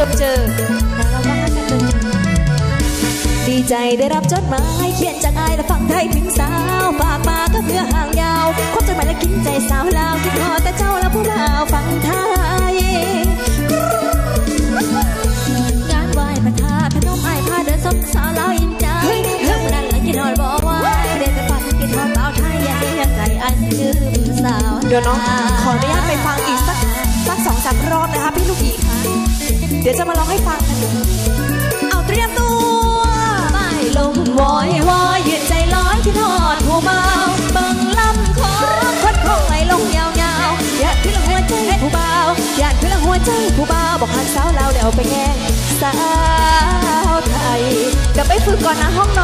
จนเจอเราก็ฮักกันเจอดีใจได้รับจดหมายเขียนจากอายและฝั่งไทยถึงสาวฝากมาก็เพื่อห่างยาวคบจดหมายและกินใจสาวลาวคิดทอดแต่เจ้าและผู้บ่าวฝั่งไทยงานไหว้พระธาพนมไอายพาเดินสมสาวลาวอิ่มใจเรื่องนั้นหลังกินนอนบอกว่าเดินไปฝันกินทอดบ่าไทยอย่าเรียกใจไอายลืมสาวเดี๋ยวน้องขออนุญาตไปฟังอีกสักสักสองสามรอบนะคะพี่ลูกหยีค่ะ เดี๋ยวจะมาร้องให้ฟังกันเอาเตรียมตัวไม่ลมวอยวอยเย็นใจร้อยที่ทอดผู้เบาเบิ่งลำคอคดคงไหลลงยาวยาวอยากขึ้นลหัวใจผู้เบาอยากขึ้นลหัวใจผู้เบาบอกหักสาวเราเดี๋ยวไปแง่งสาวไทยกลับไปฝึกก่อนนะห้องน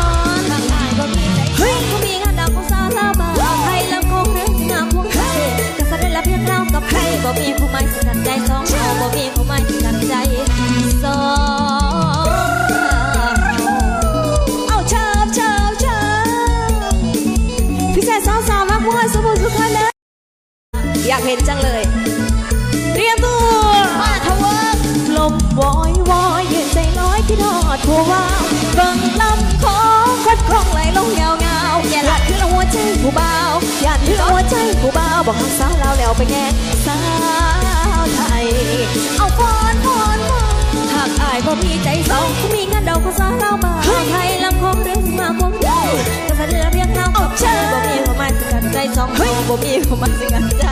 ทุกคนนะ อยากเห็นจังเลยเตรียมตัวมาทะเวิร์กลมวอยวอยยืนใจน้อยที่ทอดผัวว่าวเบิ่งลำของคัดคลองไหลลงยาวเงาอย่าหลัดขึ้นหัวใจผู้เบาอย่าถือหัวใจผู้เบาบอกหักสาวเราแล้วไปแง่สาว บ่มีความหมายสกันใจ